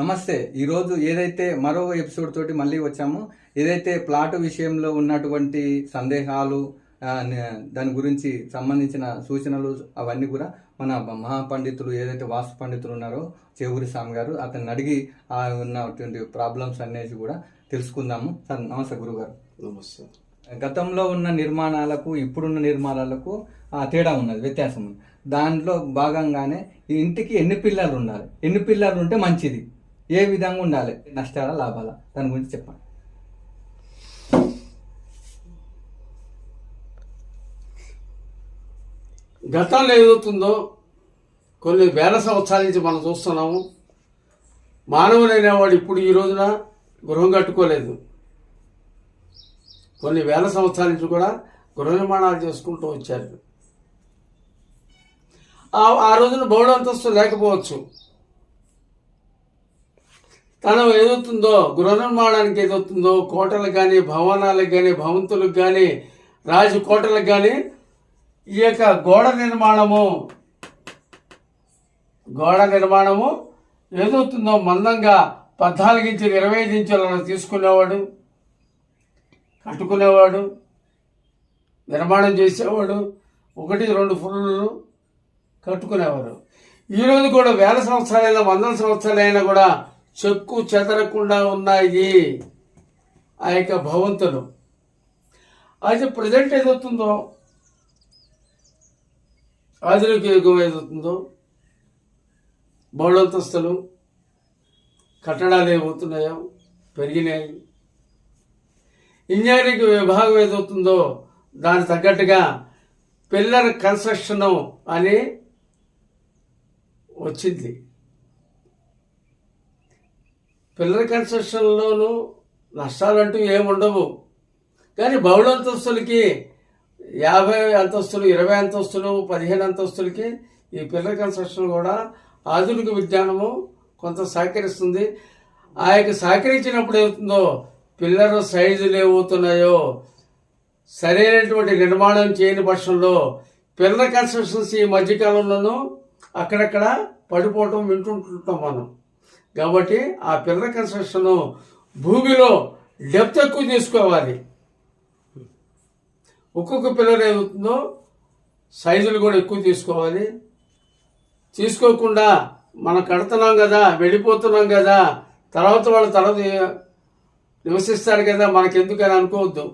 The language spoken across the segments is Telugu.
నమస్తే. ఈరోజు ఏదైతే మరో ఎపిసోడ్ తోటి మళ్ళీ వచ్చామో ఏదైతే ప్లాట్ విషయంలో ఉన్నటువంటి సందేహాలు దాని గురించి సంబంధించిన సూచనలు అవన్నీ కూడా మన మహాపండితులు ఏదైతే వాస్తు పండితులు ఉన్నారో చేవూరి స్వామి గారు అతన్ని అడిగి ఆ ఉన్నటువంటి ప్రాబ్లమ్స్ అనేసి కూడా తెలుసుకుందాము. సార్ నమస్తే గురుగారు. నమస్తే. గతంలో ఉన్న నిర్మాణాలకు ఇప్పుడున్న నిర్మాణాలకు ఆ, తేడా ఉన్నది వ్యత్యాసం ఉంది దాంట్లో భాగంగానే ఇంటికి ఎన్ని పిల్లర్లు ఉండాలి ఎన్ని పిల్లర్లు ఉంటే మంచిది? ఏ విధంగా ఉండాలి? నష్టాల లాభాల? దాని గురించి చెప్పండి. గతంలో ఏదవుతుందో కొన్ని వేల సంవత్సరాల నుంచి మనం చూస్తున్నాము. మానవులైన వాడు ఇప్పుడు ఈ రోజున గృహం కట్టుకోలేదు. కొన్ని వేల సంవత్సరాల నుంచి కూడా గృహ నిర్మాణాలు చేసుకుంటూ వచ్చారు. ఆ ఆ రోజున బహుళ అంతస్తు లేకపోవచ్చు. తను ఏదవుతుందో గృహ నిర్మాణానికి ఏదవుతుందో కోటలకు కానీ భవనాలకు కానీ భవంతులకు కానీ రాజకోటలకు కానీ ఈ యొక్క గోడ నిర్మాణము గోడ నిర్మాణము ఏదవుతుందో మందంగా పద్నాలుగు ఇంచులు ఇరవై ఐదు ఇంచులను తీసుకునేవాడు కట్టుకునేవాడు నిర్మాణం చేసేవాడు ఒకటి రెండు ఫుల్లు కట్టుకునేవారు. ఈరోజు కూడా వేల సంవత్సరాలైనా వందల సంవత్సరాలైనా కూడా చెక్కు చెదరకుండా ఉన్నాయి ఆ యొక్క భవంతులు. అయితే ప్రజెంట్ ఏదవుతుందో? ఆధునిక యుగం ఏదవుతుందో? బహుళంతస్తులు కట్టడాలు ఏమవుతున్నాయో? పెరిగినాయి. ఇంజనీరింగ్ విభాగం ఏదవుతుందో? దానికి తగ్గట్టుగా పిల్లర్ కన్స్ట్రక్షన్ అని వచ్చింది. పిల్లర్ కన్స్ట్రక్షన్లోనూ నష్టాలంటూ ఏముండవు. కానీ బహుళ అంతస్తులకి యాభై అంతస్తులు ఇరవై అంతస్తులు పదిహేను అంతస్తులకి ఈ పిల్లర్ కన్స్ట్రక్షన్ కూడా ఆధునిక విజ్ఞానము కొంత సహకరిస్తుంది. ఆ యొక్క సహకరించినప్పుడు ఏమవుతుందో పిల్లర్ సైజులు ఏమవుతున్నాయో సరైనటువంటి నిర్మాణం చేయని పక్షంలో పిల్లర్ కన్స్ట్రక్షన్స్ ఈ మధ్యకాలంలోనూ అక్కడక్కడ పడిపోవటం వింటుంటుంటాం మనం. కాబట్టి ఆ పిల్లర్ కన్స్ట్రక్షన్ భూమిలో డెప్త్ ఎక్కువ తీసుకోవాలి. ఒక్కొక్క పిల్లర్ ఏమవుతుందో సైజులు కూడా ఎక్కువ తీసుకోవాలి. తీసుకోకుండా మనం కడుతున్నాం కదా వెళ్ళిపోతున్నాం కదా తర్వాత వాళ్ళు తర్వాత నివసిస్తారు కదా మనకెందుకని అనుకోవద్దు.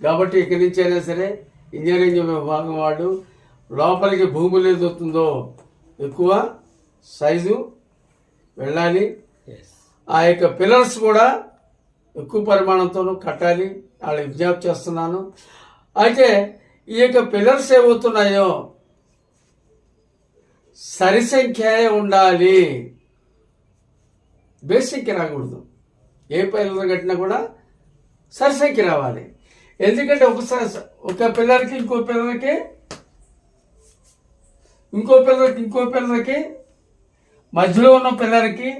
కాబట్టి ఇక్కడి నుంచి అయినా సరే ఇంజనీరింగ్ విభాగం వాళ్ళు లోపలికి భూములు ఏదవుతుందో ఎక్కువ సైజు వెళ్ళాలి. ఆ యొక్క పిల్లర్స్ కూడా ఎక్కువ పరిమాణంతోనూ కట్టాలి. వాళ్ళు విజ్ఞప్తి చేస్తున్నాను. అయితే ఈ యొక్క పిల్లర్స్ ఏమవుతున్నాయో? సరి సంఖ్య ఉండాలి. బేసిక్ రాకూడదు. ఏ పిల్లర్ కట్టినా కూడా సరి సంఖ్య రావాలి. ఎందుకంటే ఒకసారి ఒక పిల్లర్కి ఇంకో పిల్లర్కి ఇంకో పిల్లర్కి ఇంకో పిల్లర్కి మధ్యలో ఉన్న పిల్లలకి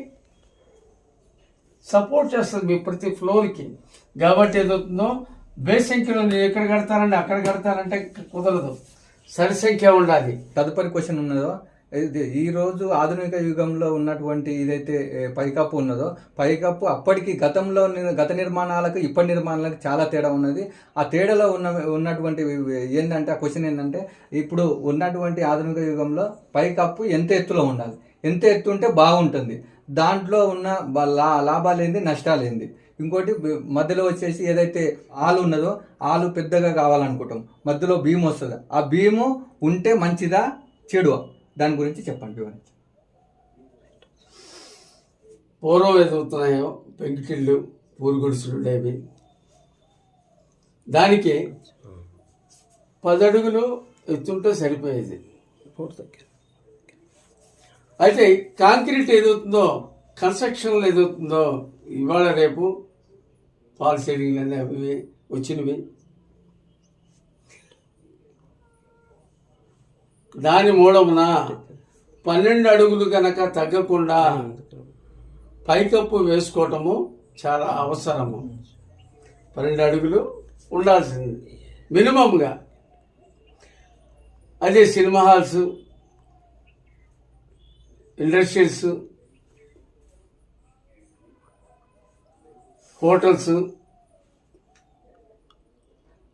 సపోర్ట్ చేస్తుంది మీ ప్రతి ఫ్లోర్కి. కాబట్టి ఏదవుతుందో బేస్ సంఖ్యలో నేను ఎక్కడ కడతారంటే అక్కడ కడతానంటే కుదరదు. సరి సంఖ్య ఉండాలి. తదుపరి క్వశ్చన్ ఉన్నదో ఈరోజు ఈ రోజు ఆధునిక యుగంలో ఉన్నటువంటి ఇదైతే పైకప్పు ఉన్నదో పైకప్పు అప్పటికి గతంలో గత నిర్మాణాలకు ఇప్పటి నిర్మాణాలకు చాలా తేడా ఉన్నది. ఆ తేడాలో ఉన్న ఉన్నటువంటి ఏంటంటే ఆ క్వశ్చన్ ఏంటంటే ఇప్పుడు ఉన్నటువంటి ఆధునిక యుగంలో పైకప్పు ఎంత ఎత్తులో ఉండాలి? ఎంత ఎత్తు ఉంటే బాగుంటుంది. దాంట్లో ఉన్న లా లాభాలు ఏంది నష్టాలు ఏంది ఇంకోటి మధ్యలో వచ్చేసి ఏదైతే ఆలు ఉన్నదో ఆలు పెద్దగా కావాలనుకుంటాం. మధ్యలో భీము వస్తుంది. ఆ భీము ఉంటే మంచిదా చెడువా? దాని గురించి చెప్పండి వివరించి పూర్వం ఏదవుతున్నాయో పెంకిటిళ్ళు పూరుగుడిసులు ఉండేవి. దానికి పది అడుగులు ఎత్తుంటే సరిపోయేది. అయితే కాంక్రీట్ ఏదవుతుందో కన్స్ట్రక్షన్లో ఏదవుతుందో ఇవాళ రేపు ఫాల్ సీలింగ్ అనే అవి వచ్చినవి. దాని మూలమున పన్నెండు అడుగులు కనుక తగ్గకుండా పైకప్పు వేసుకోవటము చాలా అవసరము. పన్నెండు అడుగులు ఉండాల్సింది. మినిమంగా అదే సినిమా హాల్స్ ఇండస్ట్రీస్ హోటల్స్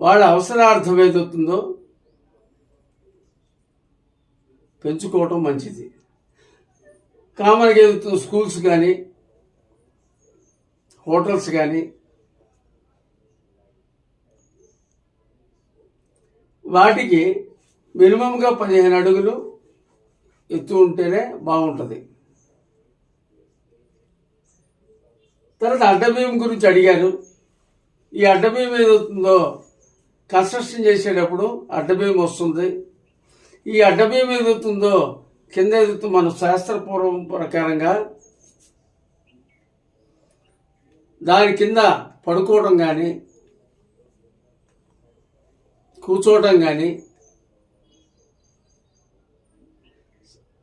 వాళ్ళ అవసరార్థం ఏదవుతుందో పెంచుకోవటం మంచిది. కామన్గా ఏదవుతుందో స్కూల్స్ కానీ హోటల్స్ కానీ వాటికి మినిమంగా పదిహేను అడుగులు ఎత్తు ఉంటేనే బాగుంటుంది. తర్వాత అడ్డబీయం గురించి అడిగారు. ఈ అడ్డబీయం ఏదవుతుందో కన్స్ట్రక్షన్ చేసేటప్పుడు అడ్డబీం వస్తుంది. ఈ అడ్డబీయం ఏదవుతుందో కింద ఏదవుతుందో మన శాస్త్రపూర్వం ప్రకారంగా దాని కింద పడుకోవడం కానీ కూర్చోవడం కానీ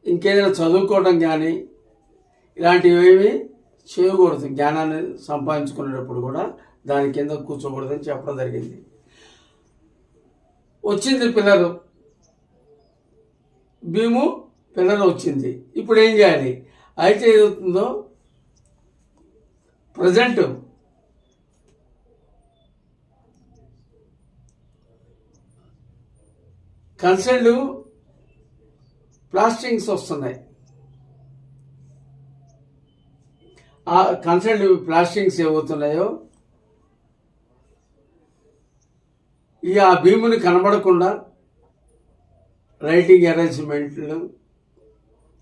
ఇంకేదైనా చదువుకోవడం కానీ ఇలాంటివి ఏమి చేయకూడదు. జ్ఞానాన్ని సంపాదించుకునేటప్పుడు కూడా దాని కింద కూర్చోకూడదని చెప్పడం జరిగింది. వచ్చింది పిల్లలు. భీము పిల్లలు వచ్చింది. ఇప్పుడు ఏం చేయాలి? అయితే ఏదవుతుందో ప్రజెంట్ కన్సర్న్లు ప్లాస్టరింగ్స్ వస్తున్నాయి. ఆ కన్సల్ట్ ప్లాస్టరింగ్స్ ఏమవుతున్నాయో ఈ ఆ భీముని కనబడకుండా రైటింగ్ అరేంజ్మెంట్లు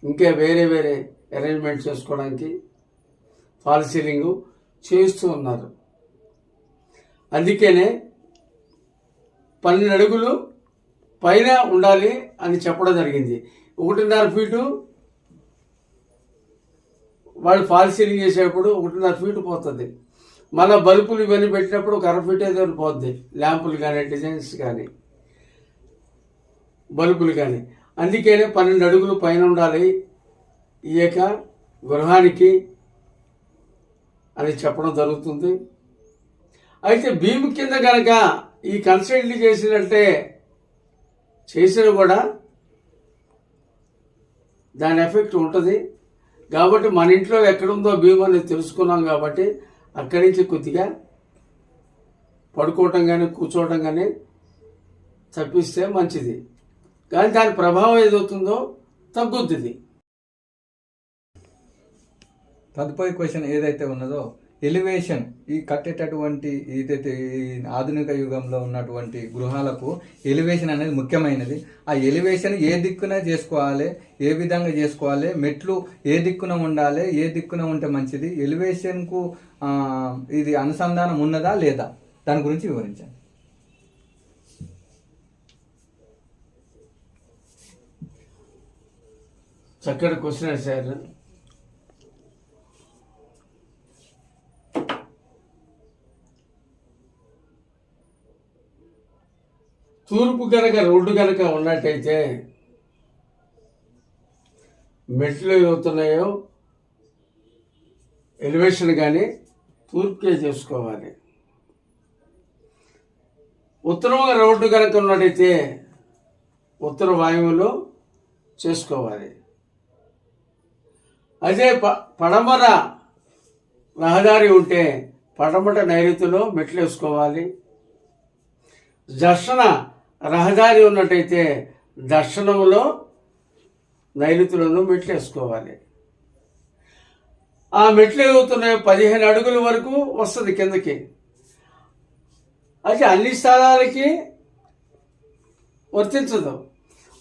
ఇంకా వేరే వేరే అరేంజ్మెంట్ చేసుకోవడానికి ఫాల్ సీలింగ్ చేస్తూ ఉన్నారు. అందుకనే పన్నెండు అడుగులు పైన ఉండాలి అని చెప్పడం జరిగింది. ఒకటిన్నర ఫీటు వాళ్ళు ఫాల్ సీలింగ్ చేసేటప్పుడు ఒకటిన్నర ఫీటు పోతుంది. మళ్ళీ బల్బులు ఇవన్నీ పెట్టినప్పుడు ఒక అర ఫీట్ ఏదో పోద్ది. ల్యాంపులు కానీ డిజైన్స్ కానీ బల్బులు కానీ అందుకనే పన్నెండు అడుగులు పైన ఉండాలి. ఈ యొక్క గృహానికి అని చెప్పడం జరుగుతుంది. అయితే భీము కింద కనుక ఈ కన్సల్ట్ చేసినట్టే చేసినా కూడా దాని ఎఫెక్ట్ ఉంటుంది. కాబట్టి మన ఇంట్లో ఎక్కడుందో భీము అనేది తెలుసుకున్నాం కాబట్టి అక్కడి నుంచి కొద్దిగా పడుకోవటం కానీ కూర్చోవటం కానీ తప్పిస్తే మంచిది. కానీ దాని ప్రభావం ఏదవుతుందో తగ్గుద్ది. తదుపరి క్వశ్చన్ ఏదైతే ఉన్నదో ఎలివేషన్ ఈ కట్టేటటువంటి ఏదైతే ఆధునిక యుగంలో ఉన్నటువంటి గృహాలకు ఎలివేషన్ అనేది ముఖ్యమైనది. ఆ ఎలివేషన్ ఏ దిక్కున చేసుకోవాలి ఏ విధంగా చేసుకోవాలి మెట్లు ఏ దిక్కున ఉండాలి ఏ దిక్కున ఉంటే మంచిది ఎలివేషన్కు ఇది అనుసంధానం ఉన్నదా లేదా? దాని గురించి వివరించండి. చక్కటి క్వశ్చన్ సార్ తూర్పు కనుక రోడ్డు కనుక ఉన్నట్టయితే మెట్లు అవుతున్నాయో ఎలివేషన్ కానీ తూర్పుకే చేసుకోవాలి. ఉత్తరం రోడ్డు కనుక ఉన్నట్టయితే ఉత్తర వాయువులో చేసుకోవాలి. అదే ప పడమర రహదారి ఉంటే పడమట నైరుతిలో మెట్లు వేసుకోవాలి. దర్శన రహదారి ఉన్నట్టయితే దర్శనంలో నైరుతులను మెట్లు వేసుకోవాలి ఆ మెట్లు ఏమవుతున్నాయి పదిహేను అడుగుల వరకు వస్తుంది కిందకి. అయితే అన్ని స్థలాలకి వర్తించదు.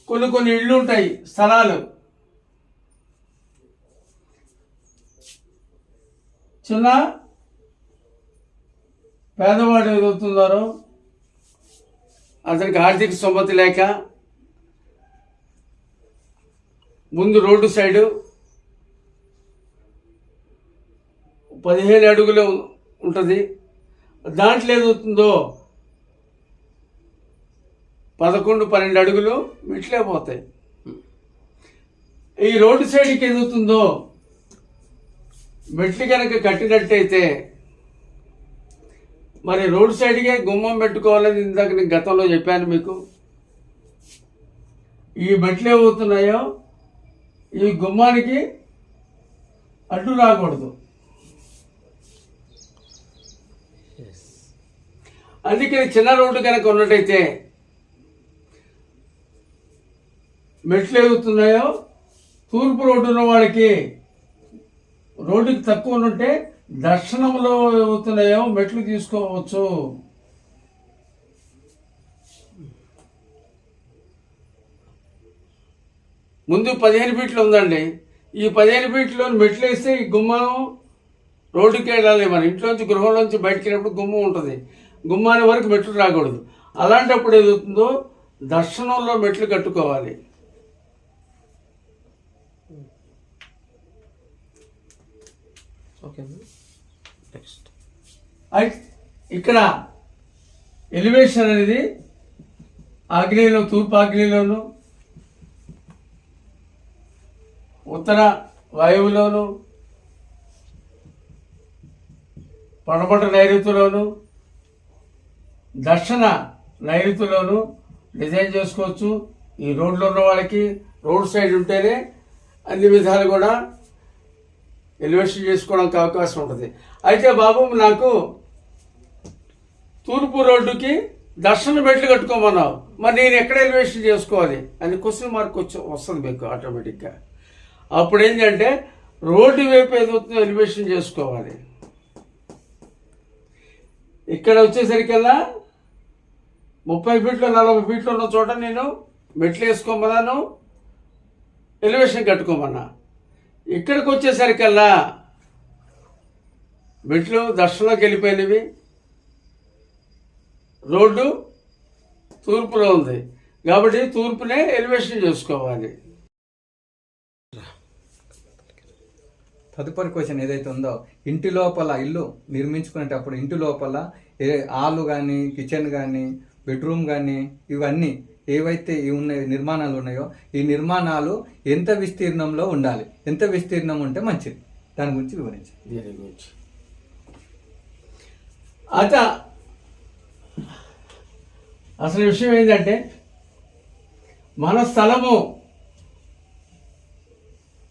కొన్ని కొన్ని ఇళ్ళు ఉంటాయి స్థలాలు. చిన్న పేదవాడు ఏదవుతున్నారో? అతనికి ఆర్థిక స్తోమత లేక ముందు రోడ్డు సైడు పదిహేను అడుగులు ఉంటుంది. దాంట్లో ఏదవుతుందో పదకొండు పన్నెండు అడుగులు మెట్లే పోతాయి. ఈ రోడ్డు సైడ్కి ఏదవుతుందో మెట్లు కనుక కట్టినట్టయితే మరి రోడ్ సైడ్కే గుమ్మం పెట్టుకోవాలని ఇందాక నేను గతంలో చెప్పాను మీకు. ఈ మెట్లు ఏమవుతున్నాయో ఈ గుమ్మానికి అడ్డు రాకూడదు. అందుకని చిన్న రోడ్డు కనుక ఉన్నట్టయితే మెట్లు ఎగుతున్నాయో తూర్పు రోడ్డు ఉన్న వాళ్ళకి రోడ్డుకి తక్కువ ఉంటే దర్శనంలో అవుతున్నాయో మెట్లు తీసుకోవచ్చు. ముందు పదిహేను ఫీట్లు ఉందండి. ఈ పదిహేను ఫీట్లో మెట్లు వేస్తే ఈ గుమ్మం రోడ్డుకి వెళ్ళాలి మన ఇంట్లోంచి గృహంలోంచి బయటకెళ్ళినప్పుడు గుమ్మం ఉంటుంది. గుమ్మాని వరకు మెట్లు రాకూడదు. అలాంటప్పుడు ఏదవుతుందో దర్శనంలో మెట్లు కట్టుకోవాలి. ఓకే ఇక్కడ ఎలివేషన్ అనేది ఆగ్నేయంలో తూర్పు ఆగ్నేయంలోను ఉత్తర వాయువులోను పడమట నైరుతిలోను దక్షిణ నైరుతిలోను డిజైన్ చేసుకోవచ్చు. ఈ రోడ్లో ఉన్న వాళ్ళకి రోడ్ సైడ్ ఉంటేనే అన్ని విధాలు కూడా ఎలివేషన్ చేసుకోవడానికి అవకాశం ఉంటుంది. అయితే బాబు నాకు తూర్పు రోడ్డుకి దర్శన మెట్లు కట్టుకోమన్నావు. మరి నేను ఎక్కడ ఎలివేషన్ చేసుకోవాలి? అని క్వశ్చన్ మార్క్ వచ్చి వస్తుంది మీకు ఆటోమేటిక్గా. అప్పుడు ఏంటంటే రోడ్డు వైపు ఏదవుతుందో ఎలివేషన్ చేసుకోవాలి. ఇక్కడ వచ్చేసరికల్లా ముప్పై ఫీట్లు నలభై ఫీట్లు ఉన్న చోట నేను మెట్లు వేసుకోమన్నాను ఎలివేషన్ కట్టుకోమన్నా. ఇక్కడికి వచ్చేసరికల్లా మెట్లు దర్శనంలోకి వెళ్ళిపోయినవి. రోడ్డు తూర్పులో ఉంది. కాబట్టి తూర్పునే ఎలివేషన్ చేసుకోవాలి. తదుపరి క్వశ్చన్ ఏదైతే ఉందో ఇంటి లోపల ఇల్లు నిర్మించుకునేటప్పుడు ఇంటి లోపల ఏ హాలు కానీ కిచెన్ కానీ బెడ్రూమ్ కానీ ఇవన్నీ ఏవైతే ఉన్నాయి నిర్మాణాలు ఉన్నాయో ఈ నిర్మాణాలు ఎంత విస్తీర్ణంలో ఉండాలి? ఎంత విస్తీర్ణం ఉంటే మంచిది? దాని గురించి వివరించండి. దీని గురించి అత అసలు విషయం ఏంటంటే మన స్థలము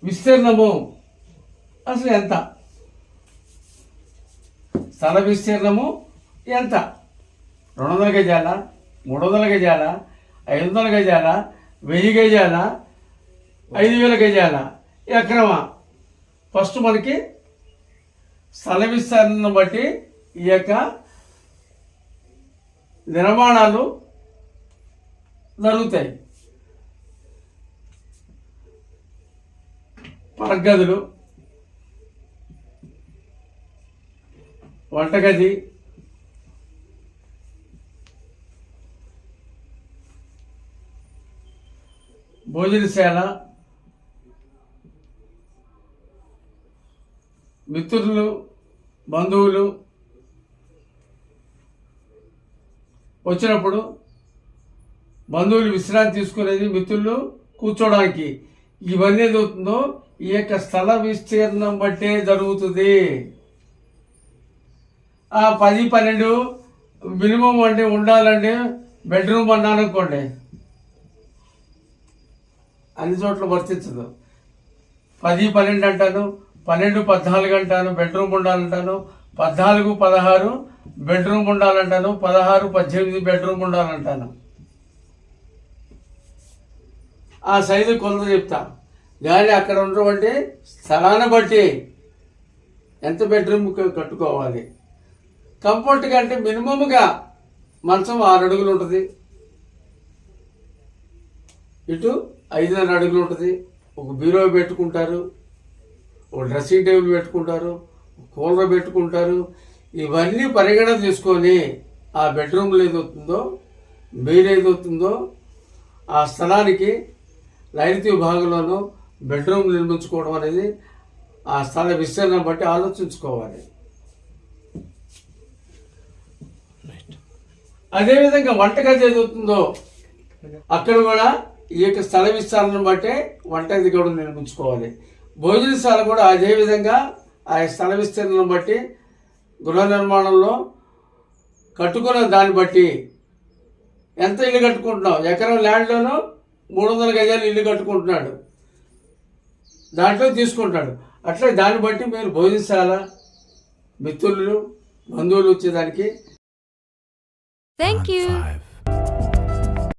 విస్తీర్ణము అసలు ఎంత? స్థల విస్తీర్ణము ఎంత? రెండు వందల గజాల మూడు వందల గజాల ఐదు వందల గజాల వెయ్యి గజాల ఐదు వేల గజాల ఎక్రమా ఫస్ట్ మనకి స్థల విస్తీర్ణం బట్టి ఈ యొక్క నిర్మాణాలు జరుగుతాయి. పరగదులు వంటగది భోజనశాల మిత్రులు బంధువులు వచ్చినప్పుడు బంధువులు విశ్రాంతి తీసుకునేది మిత్రులు కూర్చోడానికి. ఇవన్నీ జరుగుతుందో ఈ యొక్క స్థల విస్తీర్ణం బట్టే జరుగుతుంది. ఆ పది పన్నెండు మినిమం అంటే ఉండాలంటే బెడ్రూమ్ అన్నాను అనుకోండి. అన్ని చోట్ల వర్తించదు. పది పన్నెండు అంటాను పన్నెండు పద్నాలుగు అంటాను బెడ్రూమ్ ఉండాలంటాను పద్నాలుగు పదహారు బెడ్రూమ్ ఉండాలంటాను పదహారు పద్దెనిమిది బెడ్రూమ్ ఉండాలంటాను. ఆ సైజు కొలత చెప్తా. కానీ అక్కడ ఉన్నటువంటి స్థలాన్ని బట్టి ఎంత బెడ్రూమ్ కట్టుకోవాలి? కంఫర్ట్ కంటే మినిమమ్గా మంచం ఆరు అడుగులు ఉంటుంది. ఇటు ఐదున్నర అడుగులు ఉంటుంది. ఒక బీరో పెట్టుకుంటారు ఒక డ్రెస్సింగ్ టేబుల్ పెట్టుకుంటారు కూలర్ పెట్టుకుంటారు ఇవన్నీ పరిగణ తీసుకొని ఆ బెడ్రూమ్లో ఏదవుతుందో మీరు ఏదవుతుందో ఆ స్థలానికి నైరుతి విభాగంలోనూ బెడ్రూమ్ నిర్మించుకోవడం అనేది ఆ స్థల విస్తీర్ణం బట్టి ఆలోచించుకోవాలి. అదేవిధంగా వంటగది ఏదవుతుందో అక్కడ కూడా ఈ యొక్క స్థల విస్తరణను బట్టే వంటగది కూడా నిర్మించుకోవాలి. భోజనశాల కూడా అదే విధంగా ఆ స్థల విస్తీర్ణం బట్టి గృహ నిర్మాణంలో కట్టుకున్న దాన్ని బట్టి ఎంత ఇల్లు కట్టుకుంటున్నావు ఎకరం ల్యాండ్లోనూ మూడు వందల గజాలు ఇల్లు కట్టుకుంటున్నాడు దాంట్లో తీసుకుంటాడు అట్లా దాన్ని బట్టి మీరు భోజనశాల మిత్రులు బంధువులు వచ్చేదానికి Thank you. five.